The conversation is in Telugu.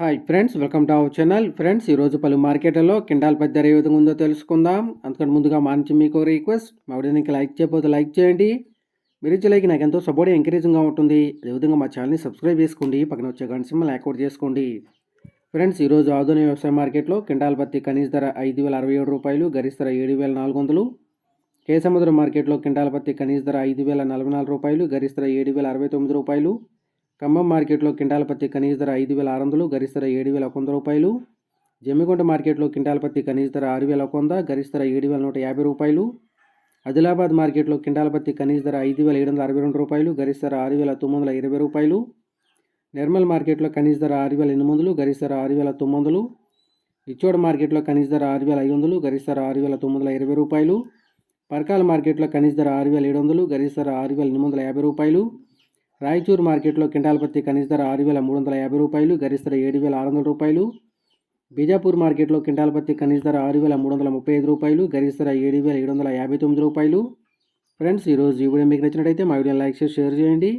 Hi friends welcome to our channel friends ఈరోజు పలు మార్కెట్లలో కిండాల్ పత్తి ధర ఏ విధంగా ఉందో తెలుసుకుందాం. అందుకని ముందుగా మానించి మీకు రిక్వెస్ట్ మా వీడియోకి లైక్ చేయకపోతే లైక్ చేయండి. మీరు ఇచ్చే లైక్ నాకు ఎంతో సపోర్ట్ ఎంకరేజింగ్గా ఉంటుంది. అదేవిధంగా మా ఛానల్ని సబ్స్క్రైబ్ చేసుకోండి. పక్కన వచ్చే గంట సింబల్ యాక్టివేట్ చేసుకోండి. ఫ్రెండ్స్ ఈరోజు ఆధునిక వ్యవసాయ మార్కెట్లో కిండాల్ పత్తి కనీస ధర ఐదు వేల అరవై ఏడు రూపాయలు గరిష్ట ధర ఏడు వేల నాలుగు వందలు. కేసముద్ర మార్కెట్లో కిండాల పత్తి కనీస ధర ఐదు వేల నలభై నాలుగు రూపాయలు గరిష్ట ధర ఏడు వేల అరవై తొమ్మిది రూపాయలు. ఖమ్మం మార్కెట్లో కింటాల పత్తి కనీస ధర ఐదు వేల ఆరు వందలు గరిష్ట ధర ఏడు వేల ఒక వంద రూపాయలు. జమ్మికొండ మార్కెట్లో కింటాల పత్తి కనీస ధర ఆరు వేల ఒక వంద గరిష్ట ధర ఏడు వేల నూట యాభై రూపాయలు. ఆదిలాబాద్ మార్కెట్లో కింటాల పత్తి కనీస ధర ఐదు వేల ఏడు వందల అరవై రెండు రూపాయలు గరిష్ట ధర ఆరు వేల తొమ్మిది వందల ఇరవై రూపాయలు. నిర్మల్ మార్కెట్లో కనీస ధర ఆరు వేల ఎనిమిది వందలు గరిష్ట ధర ఆరు వేల తొమ్మిది వందలు. ఇచ్చోడ మార్కెట్లో కనీస ధర ఆరు వేల ఐదు వందలు గరిష్ట ధర ఆరు వేల తొమ్మిది వందల ఇరవై రూపాయలు. పరకాల మార్కెట్లో కనీస ధర ఆరు వేల ఏడు వందలు గరిష్ట ధర ఆరు వేల ఎనిమిది వందల యాభై రూపాయలు. రాయచూరు మార్కెట్లో కింటాల పత్తి కనీస ధర ఆరు వేల మూడు వందల యాభై రూపాయలు గరిష్ట ధర ఏడు వేల ఆరు వందల రూపాయలు. బీజాపూర్ మార్కెట్లో కింటాల పత్తి కనీస ధర ఆరు వేల మూడు వందల ముప్పై ఐదు రూపాయలు గరిష్ట ధర ఏడు వేల ఏడు వందల యాభై తొమ్మిది రూపాయలు. ఫ్రెండ్స్ ఈరోజు ఈ వీడియో మీకు నచ్చినట్టయితే మా వీడియో లైక్ చేసి షేర్ చేయండి.